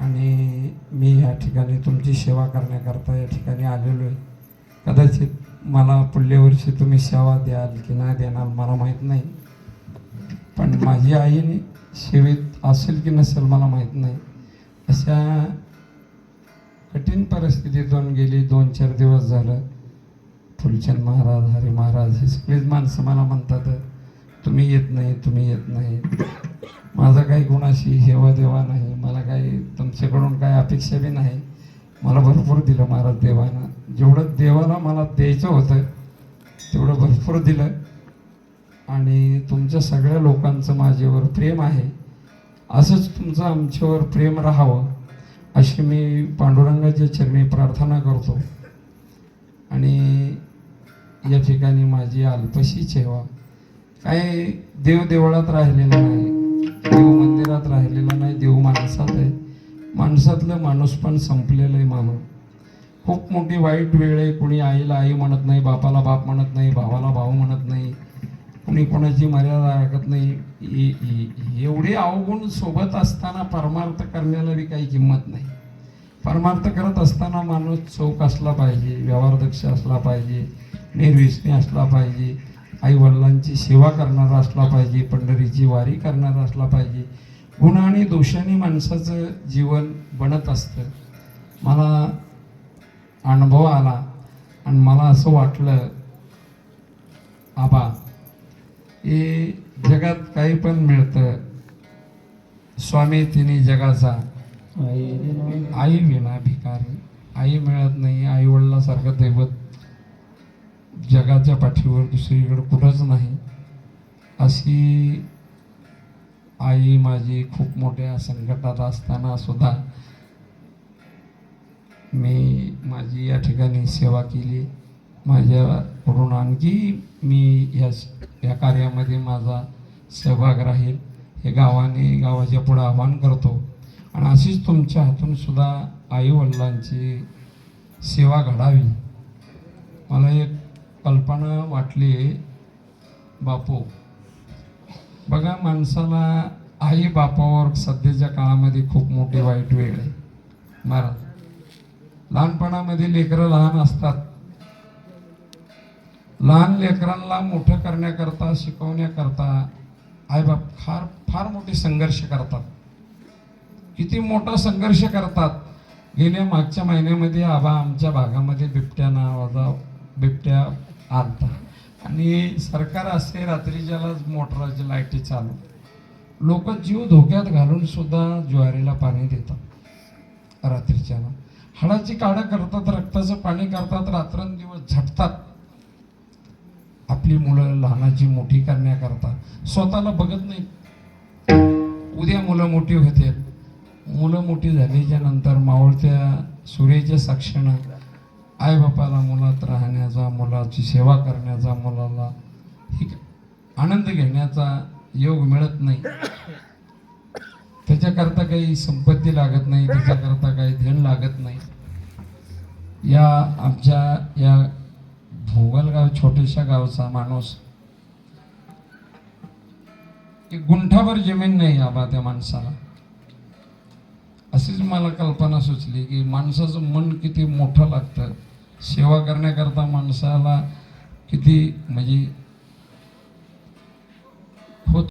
आणि मी या ठिकाणी तुमची सेवा करण्याकरता या ठिकाणी आलेलो आहे. कदाचित मला पुढल्या वर्षी तुम्ही सेवा द्याल की नाही देणार मला माहीत नाही. पण माझी आईने सेवेत असेल की नसेल मला माहीत नाही. अशा कठीण परिस्थितीतून गेली दोन चार दिवस झालं. फुलचंद महाराज हरी महाराज हे सगळीच माणसं मला म्हणतात तुम्ही येत नाही तुम्ही येत नाही. माझा काही गुणाशी हेवा देवा नाही. मला काही तुमच्याकडून काही अपेक्षा बी नाही. मला भरपूर दिलं महाराज देवानं. जेवढं देवाला मला द्यायचं होतं तेवढं भरपूर दिलं. आणि तुमच्या सगळ्या लोकांचं माझ्यावर प्रेम आहे. असंच तुमचं आमच्यावर प्रेम राहावं अशी मी पांडुरंगाच्या चरणी प्रार्थना करतो. आणि या ठिकाणी माझी अल्पशी सेवा. काय देव देवळात नाही. देव मंदिरात राहिलेला नाही देव माणसात आहे. माणसातलं माणूस पण संपलेलं आहे मामा खूप मोठी वाईट वेळ आहे कुणी आईला आई म्हणत नाही बापाला बाप म्हणत नाही भावाला भाऊ म्हणत नाही कुणी कोणाची मर्यादा राखत नाही. ए- ए- एवढे अवगुण सोबत असताना परमार्थ करण्याला बी काही किंमत नाही. परमार्थ करत असताना माणूस चौक असला पाहिजे व्यवहारदक्ष असला पाहिजे निर्व्यसनी असला पाहिजे आई वडिलांची सेवा करणारा असला पाहिजे पंढरीची वारी करणारा असला पाहिजे. गुण आणि दोषाने माणसाचं जीवन बनत असतं. मला अनुभव आला आणि मला असं वाटलं आबा हे जगात काही पण मिळतं. स्वामी तिने जगाचा. आई विना भिकारी. आई मिळत नाही आई वडिलासारखं दैवत जगाच्या पाठीवर दुसरीकडे कुठंच नाही. अशी आई माझी खूप मोठ्या संकटात असताना सुद्धा मी माझी या ठिकाणी सेवा केली. माझ्याकडून आणखी मी या या कार्यामध्ये माझा सहभाग राहील. हे गावाने गावाच्या पुढं आवाहन करतो. आणि अशीच तुमच्या हातून सुद्धा आईवडिलांची सेवा घडावी. मला एक कल्पना वाटली बापू बघा माणसाला आई बापावर सध्याच्या काळामध्ये खूप मोठी वाईट वेळ आहे. महाराज लहानपणामध्ये लेकरं लहान असतात. लहान लेकरांना मोठं करण्याकरता शिकवण्याकरता आईबाप फार फार मोठे संघर्ष करतात. किती मोठा संघर्ष करतात. गेल्या मागच्या महिन्यामध्ये आबा आमच्या भागामध्ये बिबट्या नावाचा बिबट्या आलता आणि सरकार असते रात्रीच्यालाच मोटराची लाईटी चालू लोक जीव धोक्यात घालून सुद्धा ज्वारीला पाणी देतात रात्रीच्याला. हाडाची काढं करतात रक्ताचं पाणी करतात रात्रंदिवस झटतात. आपली मुलं लहानाची मोठी करण्याकरता स्वतःला बघत नाही. उद्या मुलं मोठी होते मुलं मोठी झाल्याच्यानंतर मावळत्या सूर्याच्या साक्षीनं आईबापाला मुलात राहण्याचा मुलाची सेवा करण्याचा मुलाला एक आनंद घेण्याचा योग मिळत नाही. त्याच्याकरता काही संपत्ती लागत नाही त्याच्याकरता काही धन लागत नाही. या आमच्या या भोगलगाव छोट्याशा गावचा माणूस एक गुंठाभर जमीन नाही आबा त्या माणसाला. अशीच मला कल्पना सुचली की माणसाचं मन किती मोठं लागतं. सेवा करण्याकरता माणसाला किती म्हणजे